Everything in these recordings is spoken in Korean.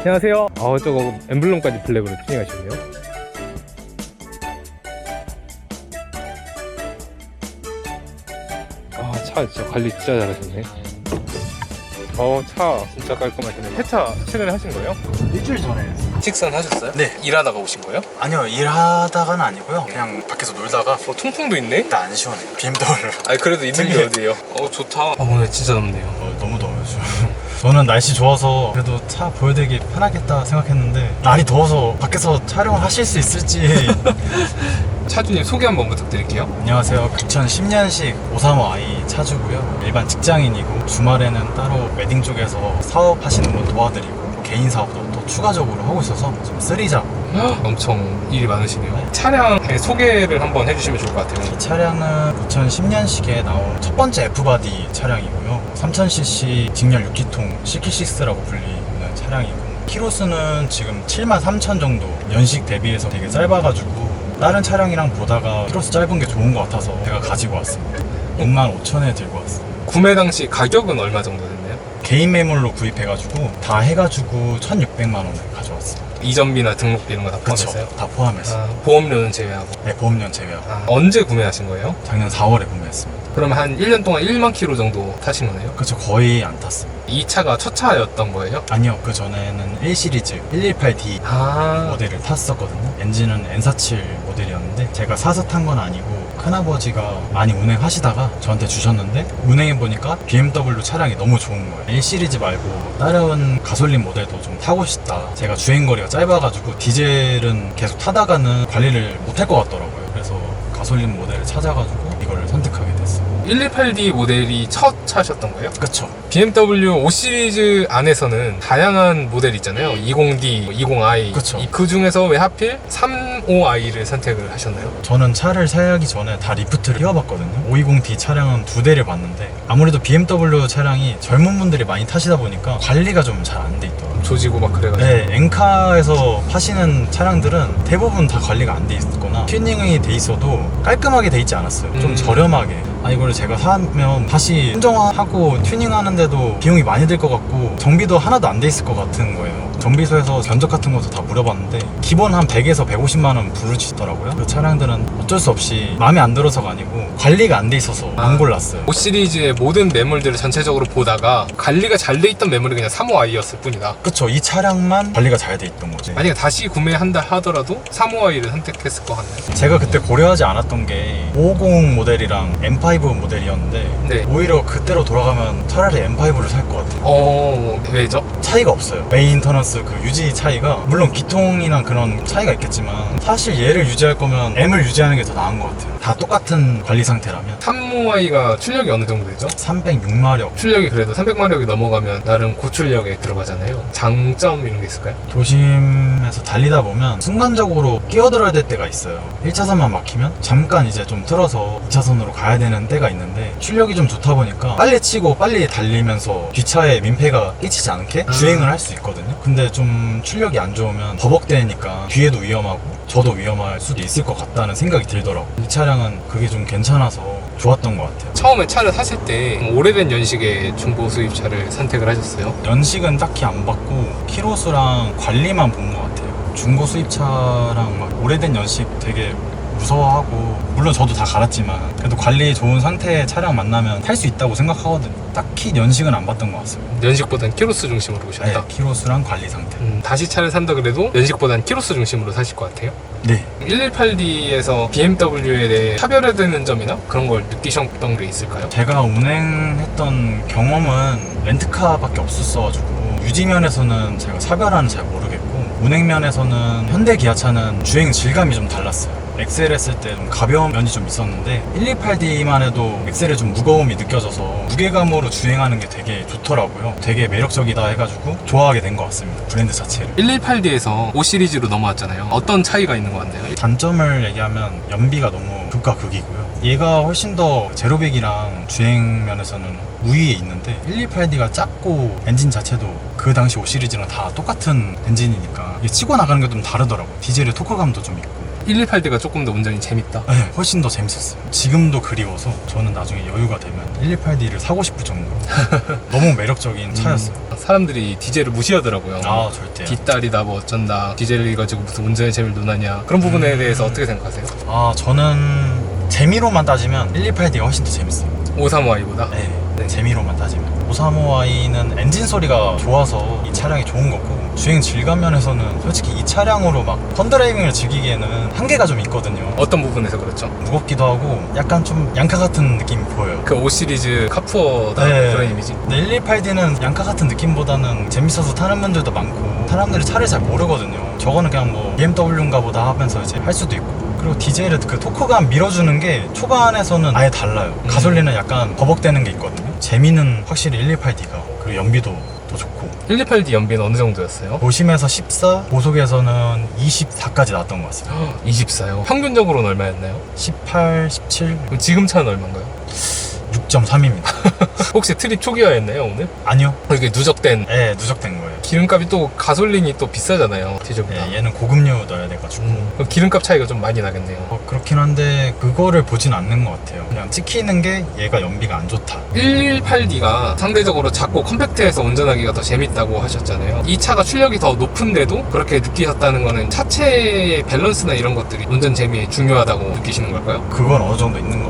안녕하세요. 어, 저거 엠블럼까지 블랙으로 튜닝하시네요. 아, 차 진짜 관리 진짜 잘하셨네. 어, 차 진짜 깔끔하시네. 세차 최근에 하신 거예요? 일주일 전에 했어요. 직선 하셨어요? 네. 일하다가 오신 거예요? 아니요 일하다가는 아니고요 그냥 밖에서 놀다가 어, 통풍도 있네? 일단 안 시원해요 BMW 아니, 그래도 있는 게 어디예요? 어, 좋다. 아, 오늘 진짜 덥네요. 저는 날씨 좋아서 그래도 차 보여드리기 편하겠다 생각했는데 날이 더워서 밖에서 촬영을 하실 수 있을지. 차주님 소개 한번 부탁드릴게요. 안녕하세요. 2010년식 535i 차주고요. 일반 직장인이고 주말에는 따로 웨딩 쪽에서 사업하시는 분 도와드리고 개인 사업도 또 추가적으로 하고 있어서 지금 쓰리잡 엄청 일이 많으시네요. 차량의 소개를 한번 해주시면 좋을 것 같아요. 이 차량은 2010년식에 나온 첫 번째 F바디 차량이고요. 3000cc 직렬 6기통 CK6라고 불리는 차량이고 키로수는 지금 73,000 정도 연식 대비해서 되게 짧아가지고 다른 차량이랑 보다가 키로수 짧은 게 좋은 것 같아서 제가 가지고 왔습니다. 65,000에 들고 왔어요. 구매 당시 가격은 얼마 정도? 개인 매물로 구입해가지고 다 해가지고 1,600만 원에 가져왔어요. 이전비나 등록비 이런 거 다 그쵸? 포함해서요? 다 포함해서. 아, 보험료는 제외하고. 네, 보험료 제외하고. 아, 언제 구매하신 거예요? 작년 4월에 구매했습니다. 그러면 한 1년 동안 1만 킬로 정도 타신 거네요? 그쵸, 거의 안 탔습니다. 이 차가 첫 차였던 거예요? 아니요, 그 전에는 1시리즈 118D 아, 모델을 탔었거든요. 엔진은 N47 모델이었는데 제가 사서 탄 건 아니고 큰아버지가 많이 운행하시다가 저한테 주셨는데 운행해 보니까 BMW 차량이 너무 좋은 거예요. 1 시리즈 말고 다른 가솔린 모델도 좀 타고 싶다. 제가 주행 거리가 짧아가지고 디젤은 계속 타다가는 관리를 못할 것 같더라고요. 그래서 가솔린 모델을 찾아가지고 이거를 선택하게. 118D 모델이 첫 차셨던 거예요? 그쵸? BMW 5 시리즈 안에서는 다양한 모델이 있잖아요. 20D, 20i. 그쵸. 이- 그 중에서 왜 하필 35i를 선택을 하셨나요? 저는 차를 사기 전에 다 리프트를 띄워봤거든요. 520D 차량은 두 대를 봤는데 아무래도 BMW 차량이 젊은 분들이 많이 타시다 보니까 관리가 좀 잘 안 돼 있더라고요. 조지고 막 그래가지고. 네, 엔카에서 파시는 차량들은 대부분 다 관리가 안 돼 있거나 튜닝이 돼 있어도 깔끔하게 돼 있지 않았어요. 좀 음. 저렴하게. 아, 이거를 제가 사면 다시 순정화하고 튜닝하는데도 비용이 많이 들 것 같고 정비도 하나도 안 돼 있을 것 같은 거예요. 정비소에서 견적 같은 것도 다 물어봤는데 기본 한 100에서 150만 원 부르시더라고요. 그 차량들은 어쩔 수 없이 마음에 안 들어서가 아니고 관리가 안 돼 있어서 아. 안 골랐어요. 5 시리즈의 모든 매물들을 전체적으로 보다가 관리가 잘 돼 있던 매물이 그냥 35i였을 뿐이다. 그쵸, 이 차량만 관리가 잘 돼 있던 거지. 만약에 다시 구매한다 하더라도 35i를 선택했을 것 같나요? 제가 그때 고려하지 않았던 게 550 모델이랑 M5 모델이었는데 네. 오히려 그때로 돌아가면 차라리 M5를 살 것 같아요. 어, 왜죠? 차이가 없어요. 메인터넌스 그 유지 차이가 물론 기통이나 그런 차이가 있겠지만 사실 얘를 유지할 거면 M을 유지하는 게 더 나은 것 같아요. 다 똑같은 관리 상태라면 35i가 출력이 어느 정도 되죠? 306마력 출력이 그래도 300마력이 넘어가면 나름 고출력에 들어가잖아요. 장점 이런 게 있을까요? 조심해서 달리다 보면 순간적으로 끼어들어야 될 때가 있어요. 1차선만 막히면 잠깐 이제 좀 틀어서 2차선으로 가야 되는 때가 있는데 출력이 좀 좋다 보니까 빨리 치고 빨리 달리면서 뒷차에 민폐가 끼치지 않게 음. 주행을 할 수 있거든요. 근데 좀 출력이 안 좋으면 버벅대니까 뒤에도 위험하고 저도 위험할 수도 있을 것 같다는 생각이 들더라고요. 이 차량은 그게 좀 괜찮아서 좋았던 것 같아요. 처음에 차를 사실 때 오래된 연식의 중고 수입차를 선택을 하셨어요. 연식은 딱히 안 받고 키로수랑 관리만 본 것 같아요. 중고 수입차랑 막 오래된 연식 되게 무서워하고 물론 저도 다 갈았지만 그래도 관리 좋은 상태의 차량 만나면 탈 수 있다고 생각하거든요. 딱히 연식은 안 받던 것 같습니다. 연식보단 키로수 중심으로 보셨다. 네, 키로수랑 관리 상태. 음, 다시 차를 산다 그래도 연식보단 키로수 중심으로 사실 것 같아요. 네. 118D에서 BMW에 대해 차별화되는 점이나 그런 걸 느끼셨던 게 있을까요? 제가 운행했던 경험은 렌트카밖에 없었어가지고 유지면에서는 제가 차별화는 잘 모르겠고 운행면에서는 현대 기아차는 주행 질감이 좀 달랐어요. 엑셀 했을 때 좀 가벼운 면이 좀 있었는데 128D만 해도 엑셀에 좀 무거움이 느껴져서 무게감으로 주행하는 게 되게 좋더라고요. 되게 매력적이다 해가지고 좋아하게 된 것 같습니다. 브랜드 자체를. 118D에서 5 시리즈로 넘어왔잖아요. 어떤 차이가 있는 것 같나요? 단점을 얘기하면 연비가 너무 극과 극이고요. 얘가 훨씬 더 제로백이랑 주행 면에서는 우위에 있는데 128D가 작고 엔진 자체도 그 당시 5 시리즈랑 다 똑같은 엔진이니까 이게 치고 나가는 게 좀 다르더라고요. 디젤의 토크감도 좀 있고. 118D가 조금 더 운전이 재밌다. 네, 훨씬 더 재밌었어요. 지금도 그리워서 저는 나중에 여유가 되면 118D를 사고 싶을 정도로 너무 매력적인 차였어요. 사람들이 디젤을 무시하더라고요. 아 절대. 뒷다리다 뭐 어쩐다 디젤이 가지고 무슨 운전의 재미를 논하냐 그런 부분에 음. 대해서 어떻게 생각하세요? 아 저는 재미로만 따지면 128D가 훨씬 더 재밌어요. 535i보다 네, 재미로만 따지면 535i는 엔진 소리가 좋아서 이 차량이 좋은 거고 주행 질감 면에서는 솔직히 이 차량으로 막 펀드라이빙을 즐기기에는 한계가 좀 있거든요. 어떤 부분에서 그렇죠? 무겁기도 하고 약간 좀 양카 같은 느낌이 보여요. 그 5시리즈 카푸어다 네. 그런 이미지 근데 118D는 양카 같은 느낌보다는 재밌어서 타는 분들도 많고 사람들이 차를 잘 모르거든요. 저거는 그냥 뭐 BMW인가 보다 하면서 이제 할 수도 있고 그리고 디젤은 그 토크감 밀어주는 게 초반에서는 아예 달라요. 음. 가솔린은 약간 버벅대는 게 있거든요. 재미는 확실히 118D가 그리고 연비도 더 좋고 128D 연비는 어느 정도였어요? 도심에서 14, 고속에서는 24까지 나왔던 것 같습니다. 24요 평균적으로는 얼마였나요? 18, 17, 그럼 지금 차는 얼마인가요? 6.3입니다. 혹시 트립 초기화였나요 오늘? 아니요. 이게 누적된 예, 누적된 거예요. 기름값이 또 가솔린이 또 비싸잖아요 디젤보다 예, 얘는 고급류 넣어야 돼가지고. 음, 그럼 기름값 차이가 좀 많이 나겠네요 어, 그렇긴 한데 그거를 보진 않는 것 같아요. 그냥 찍히는 게 얘가 연비가 안 좋다. 118D가 상대적으로 작고 컴팩트해서 운전하기가 더 재밌다고 하셨잖아요. 이 차가 출력이 더 높은데도 그렇게 느끼셨다는 거는 차체의 밸런스나 이런 것들이 운전 재미에 중요하다고 느끼시는 걸까요? 그건 어느 정도 있는 것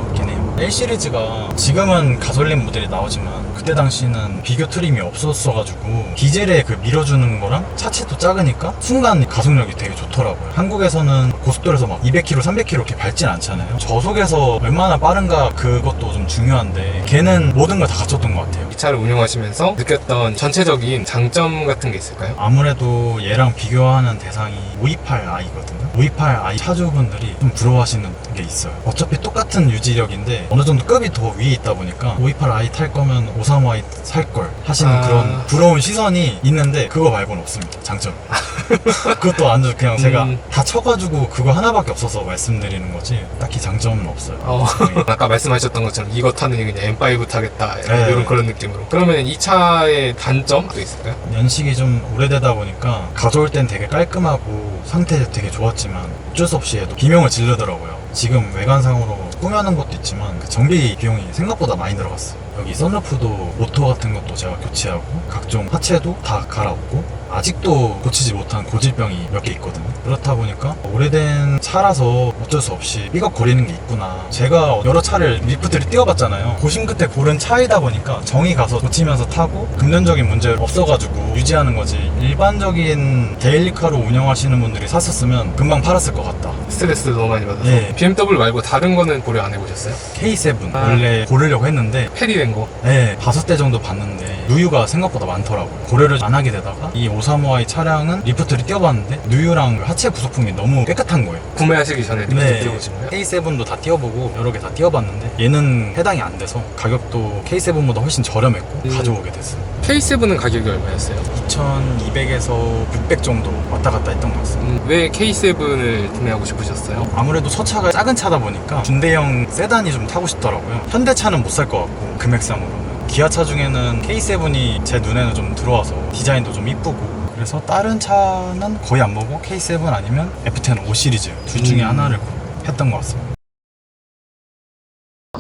같긴 해요. L 시리즈가 지금은 가솔린 모델이 나오지만 그때 당시는 비교 트림이 없었어가지고 디젤에 그 밀어주는 거랑 차체도 작으니까 순간 가속력이 되게 좋더라고요. 한국에서는 고속도로에서 막 200km, 300km 이렇게 밟진 않잖아요. 저속에서 얼마나 빠른가 그것도 좀 중요한데 걔는 모든 걸 다 갖췄던 것 같아요. 이 차를 운영하시면서 느꼈던 전체적인 장점 같은 게 있을까요? 아무래도 얘랑 비교하는 대상이 528i거든요. 528i 차주분들이 좀 부러워하시는 게 있어요. 어차피 똑같은 유지력인데 어느 정도 급이 더 위에 있다 보니까 528i 탈 거면 535i 살걸 하시는 아. 그런 부러운 시선이 있는데 그거 말고는 없습니다. 장점. 그것도 아주 그냥 제가 음. 다 쳐가지고 그거 하나밖에 없어서 말씀드리는 거지 딱히 장점은 없어요. 어, 아까 말씀하셨던 것처럼 이거 타느니 그냥 M5 타겠다 네. 이런 그런 느낌으로 그러면 이 차의 단점도 있을까요? 연식이 좀 오래되다 보니까 가져올 땐 되게 깔끔하고 상태 되게 좋았지만 어쩔 수 없이 해도 비명을 지르더라고요. 지금 외관상으로 꾸며놓은 것도 있지만 그 정비 비용이 생각보다 많이 들어갔어요. 여기 썬루프도 모터 같은 것도 제가 교체하고 각종 하체도 다 갈아엎고 아직도 고치지 못한 고질병이 몇 개 있거든요. 그렇다 보니까 오래된 차라서 어쩔 수 없이 삐걱 거리는 게 있구나. 제가 여러 차를 리프트를 띄워봤잖아요. 고심 끝에 고른 차이다 보니까 정이 가서 고치면서 타고 금전적인 문제 없어가지고 유지하는 거지. 일반적인 데일리카로 운영하시는 분들이 샀었으면 금방 팔았을 것 같다. 스트레스 너무 많이 받아서 네. BMW 말고 다른 거는 고려 안 해보셨어요? K7 아. 원래 고르려고 했는데 패리된 거 네, 다섯 대 정도 봤는데 누유가 생각보다 많더라고요. 고려를 안 하게 되다가 이 535i 차량은 리프트를 띄워봤는데 누유랑 하체 부속품이 너무 깨끗한 거예요. 구매하시기 전에 리프트 네, 띄워보신 거예요? K7도 다 띄워보고 여러 개다 띄워봤는데 얘는 해당이 안 돼서 가격도 K7보다 훨씬 저렴했고 음. 가져오게 됐어요. K7은 가격이 얼마였어요? 2200에서 600 정도 왔다 갔다 했던 것 같습니다. 음, 왜 K7을 구매하고 싶으셨어요? 아무래도 첫 차가 작은 차다 보니까 중대형 세단이 좀 타고 싶더라고요. 현대차는 못 살 것 같고 금액상으로는. 기아차 중에는 K7이 제 눈에는 좀 들어와서 디자인도 좀 이쁘고 그래서 다른 차는 거의 안 보고 K7 아니면 F10 5 시리즈 둘 중에 음. 하나를 했던 것 같습니다.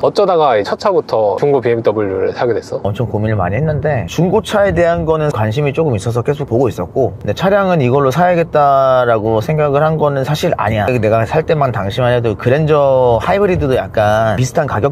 어쩌다가 첫 차부터 중고 BMW를 사게 됐어? 엄청 고민을 많이 했는데 중고차에 대한 거는 관심이 조금 있어서 계속 보고 있었고 근데 차량은 이걸로 사야겠다라고 생각을 한 거는 사실 아니야 내가 살 때만 당시만 해도 그랜저 하이브리드도 약간 비슷한 가격